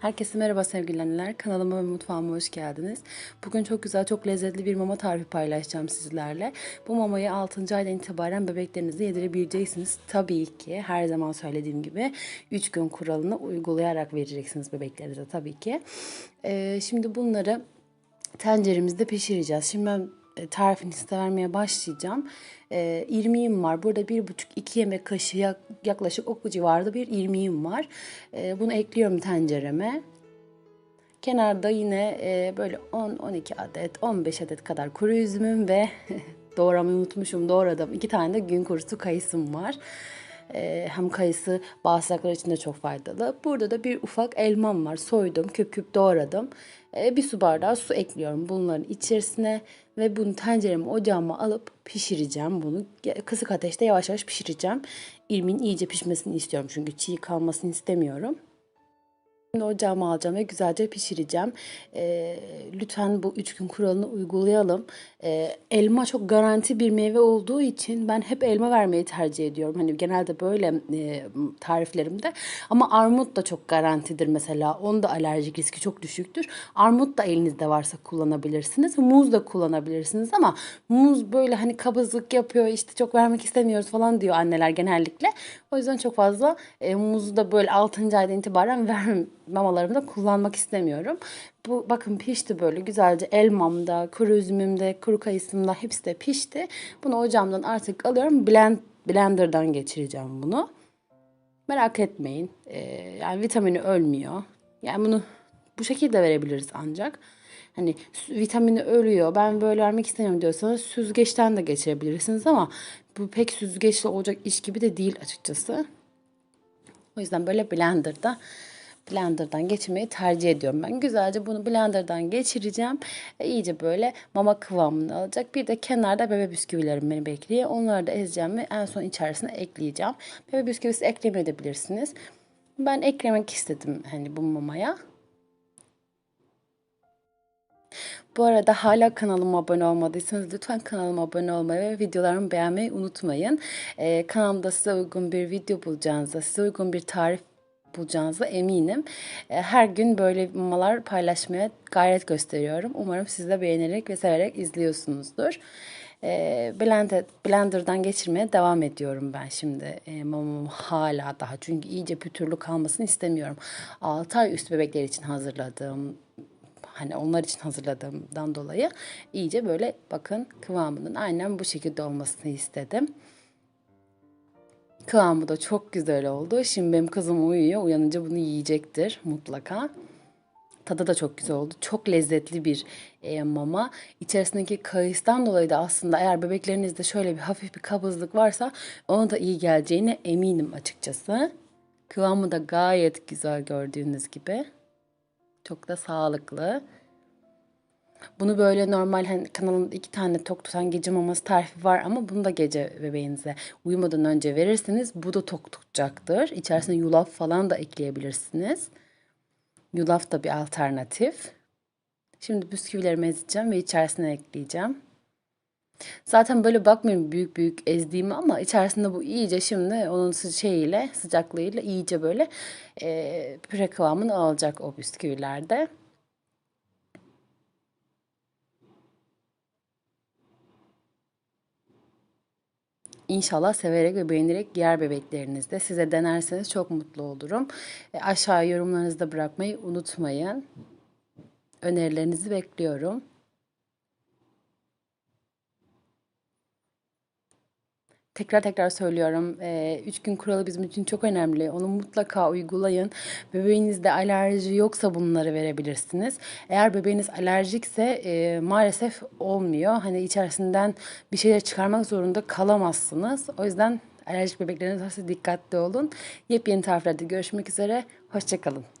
Herkese merhaba sevgili anneler. Kanalıma ve mutfağıma hoş geldiniz. Bugün çok güzel, çok lezzetli bir mama tarifi paylaşacağım sizlerle. Bu mamayı 6. aydan itibaren bebeklerinize yedirebileceksiniz. Tabii ki her zaman söylediğim gibi 3 gün kuralını uygulayarak vereceksiniz bebeklerinize tabii ki. Ee, şimdi bunları tenceremizde pişireceğiz. Şimdi ben e, tarifini size vermeye başlayacağım. E, irmiğim var. Burada bir buçuk iki yemek kaşığı yak- yaklaşık o civarda bir irmiğim var. E, bunu ekliyorum tencereme. Kenarda yine e, böyle 10-12 adet, 15 adet kadar kuru üzümüm ve doğramayı unutmuşum doğradım. İki tane de gün kurusu kayısım var. Hem kayısı bağırsaklar için de çok faydalı. Burada da bir ufak elmam var. Soydum, küp küp doğradım. Bir su bardağı su ekliyorum bunların içerisine ve bunu tencereme ocağıma alıp pişireceğim. Bunu kısık ateşte yavaş yavaş pişireceğim. İrmin iyice pişmesini istiyorum çünkü çiğ kalmasını istemiyorum. Şimdi ocağıma alacağım ve güzelce pişireceğim. Ee, lütfen bu üç gün kuralını uygulayalım. Ee, elma çok garanti bir meyve olduğu için ben hep elma vermeyi tercih ediyorum. Hani genelde böyle e, tariflerimde. Ama armut da çok garantidir mesela. Onda alerjik riski çok düşüktür. Armut da elinizde varsa kullanabilirsiniz. Muz da kullanabilirsiniz ama muz böyle hani kabızlık yapıyor işte çok vermek istemiyoruz falan diyor anneler genellikle. O yüzden çok fazla e, muzu da böyle 6. aydan itibaren vermem mamalarımda kullanmak istemiyorum. Bu bakın pişti böyle güzelce elmamda, kuru üzümümde, kuru kayısımda hepsi de pişti. Bunu ocağımdan artık alıyorum. Blend, blenderdan geçireceğim bunu. Merak etmeyin. Ee, yani vitamini ölmüyor. Yani bunu bu şekilde verebiliriz ancak. Hani vitamini ölüyor. Ben böyle vermek istemiyorum diyorsanız süzgeçten de geçirebilirsiniz ama bu pek süzgeçle olacak iş gibi de değil açıkçası. O yüzden böyle blenderda blenderdan geçirmeyi tercih ediyorum ben. Güzelce bunu blenderdan geçireceğim. E, iyice böyle mama kıvamını alacak. Bir de kenarda bebe bisküvilerim beni bekliyor. Onları da ezeceğim ve en son içerisine ekleyeceğim. Bebe bisküvisi eklemeyebilirsiniz. Ben eklemek istedim hani bu mamaya. Bu arada hala kanalıma abone olmadıysanız lütfen kanalıma abone olmayı ve videolarımı beğenmeyi unutmayın. Ee, kanalımda size uygun bir video bulacağınıza, size uygun bir tarif bulacağınıza eminim. Ee, her gün böyle mamalar paylaşmaya gayret gösteriyorum. Umarım siz de beğenerek ve severek izliyorsunuzdur. Ee, blender, blenderdan geçirmeye devam ediyorum ben şimdi e, mamamı hala daha çünkü iyice pütürlü kalmasını istemiyorum. 6 ay üst bebekler için hazırladığım hani onlar için hazırladığımdan dolayı iyice böyle bakın kıvamının aynen bu şekilde olmasını istedim. Kıvamı da çok güzel oldu. Şimdi benim kızım uyuyor. Uyanınca bunu yiyecektir mutlaka. Tadı da çok güzel oldu. Çok lezzetli bir e, mama. İçerisindeki kayısıdan dolayı da aslında eğer bebeklerinizde şöyle bir hafif bir kabızlık varsa ona da iyi geleceğine eminim açıkçası. Kıvamı da gayet güzel gördüğünüz gibi. Çok da sağlıklı. Bunu böyle normal hani kanalımda iki tane tok tutan gece maması tarifi var ama bunu da gece bebeğinize uyumadan önce verirseniz bu da tok tutacaktır. İçerisine yulaf falan da ekleyebilirsiniz. Yulaf da bir alternatif. Şimdi bisküvilerimi ezeceğim ve içerisine ekleyeceğim. Zaten böyle bakmayın büyük büyük ezdiğimi ama içerisinde bu iyice şimdi onun şeyiyle sıcaklığıyla iyice böyle e, püre kıvamını alacak o bisküvilerde. İnşallah severek ve beğenerek yer bebeklerinizde. Size denerseniz çok mutlu olurum. E, aşağı yorumlarınızda bırakmayı unutmayın. Önerilerinizi bekliyorum. Tekrar tekrar söylüyorum. 3 gün kuralı bizim için çok önemli. Onu mutlaka uygulayın. Bebeğinizde alerji yoksa bunları verebilirsiniz. Eğer bebeğiniz alerjikse e, maalesef olmuyor. Hani içerisinden bir şeyler çıkarmak zorunda kalamazsınız. O yüzden alerjik bebekleriniz varsa dikkatli olun. Yepyeni tariflerde görüşmek üzere. Hoşçakalın.